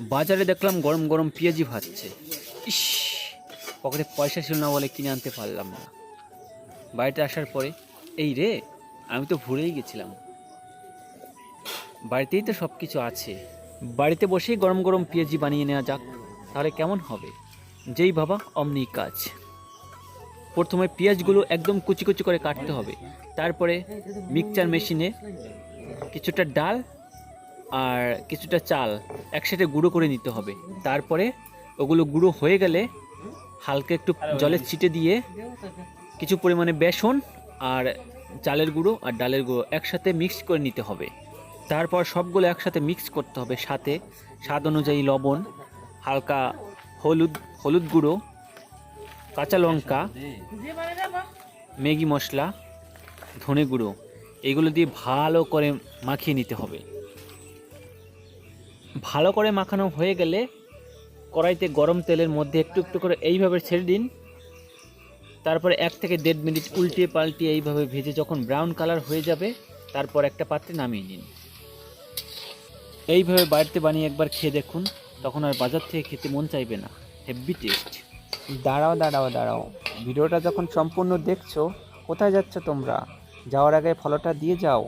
বাজারে দেখলাম গরম গরম পেঁয়াজি ভাজছে। ইস, পকেটে পয়সা ছিল না বলে কিনে আনতে পারলাম না। বাড়িতে আসার পরে, এই রে, আমি তো ভুলেই গেছিলাম। বাড়িতেই তো সব কিছু আছে। বাড়িতে বসেই গরম গরম পেঁয়াজি বানিয়ে নেওয়া যাক, তাহলে কেমন হবে? যেই বাবা, অমনি কাজ। প্রথমে পেঁয়াজগুলো একদম কুচি কুচি করে কাটতে হবে। তারপরে মিক্সচার মেশিনে কিছুটা ডাল আর কিছুটা চাল একসাথে গুঁড়ো করে নিতে হবে। তারপরে ওগুলো গুঁড়ো হয়ে গেলে হালকা একটু জলে ছিটে দিয়ে কিছু পরিমাণে বেসন আর চালের গুঁড়ো আর ডালের গুঁড়ো একসাথে মিক্স করে নিতে হবে। তারপর সবগুলো একসাথে মিক্স করতে হবে সাথে। স্বাদ অনুযায়ী লবণ, হালকা হলুদ হলুদ গুঁড়ো, কাঁচা লঙ্কা, ম্যাগি মশলা, ধনে গুঁড়ো, এগুলো দিয়ে ভালো করে মাখিয়ে নিতে হবে। ভালো করে মাখানো হয়ে গেলে কড়াইতে গরম তেলের মধ্যে একটু একটু করে এইভাবে ছেড়ে দিন। তারপরে এক থেকে দেড় মিনিট উল্টিয়ে পাল্টিয়ে এইভাবে ভেজে যখন ব্রাউন কালার হয়ে যাবে, তারপর একটা পাত্রে নামিয়ে নিন। এইভাবে বাড়িতে বানিয়ে একবার খেয়ে দেখুন, তখন আর বাজার থেকে খেতে মন চাইবে না। হেভি টেস্ট দাঁড়াও দাঁড়াও দাঁড়াও। ভিডিওটা যখন সম্পূর্ণ দেখছ, কোথায় যাচ্ছ তোমরা? যাওয়ার আগে ফলোটা দিয়ে যাও।